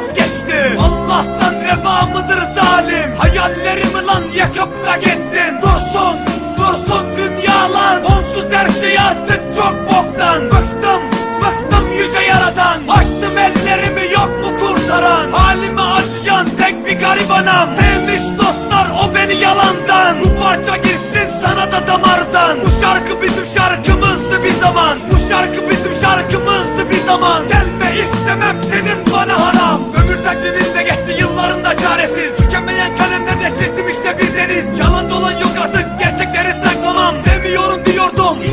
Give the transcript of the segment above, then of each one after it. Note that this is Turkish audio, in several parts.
vazgeçtim Allah'tan reva mıdır zalim? Hayallerimi lan yakıp da gittin Dursun dursun dünyalar. Onsuz her şey artık çok boktan. Bıktım bıktım yüze yaradan. Açtım ellerimi yok mu kurtaran? Halime acıyan tek bir garibanam Sevmiş dostlar o beni yalandan. Bu parça girsin sana da damardan. Bu şarkı bizim şarkımızdı bir zaman. Bu şarkı bizim şarkımız.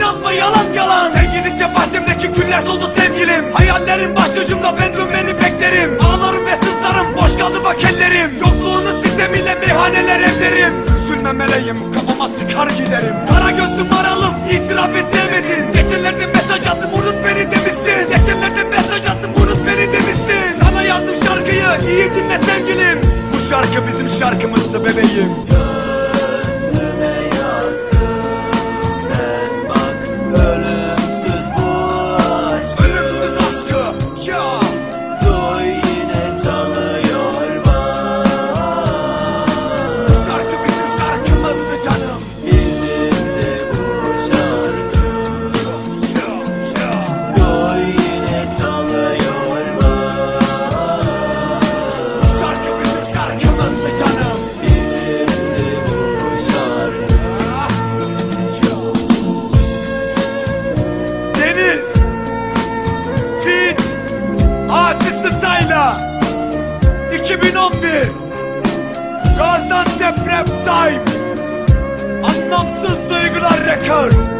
İnanma yalan yalan. Sen gidince bahçemdeki güller soldu sevgilim. Hayallerim başucumda ben dönmeni beklerim. Ağlarım ve sızlarım boş kaldı bak ellerim Yokluğunun sistemiyle meyhaneler evlerim. Üzülme meleğim kafama sıkar giderim. Kara gözlüm aralım itiraf et sevmedin. Geçenlerde mesaj attım unut beni demişsin. Geçenlerde mesaj attım unut beni demişsin. Sana yazdım şarkıyı iyi dinle sevgilim. Bu şarkı bizim şarkımızdı bebeğim 2011. Gaziantep Rap Time. Anlamsız Duygular Record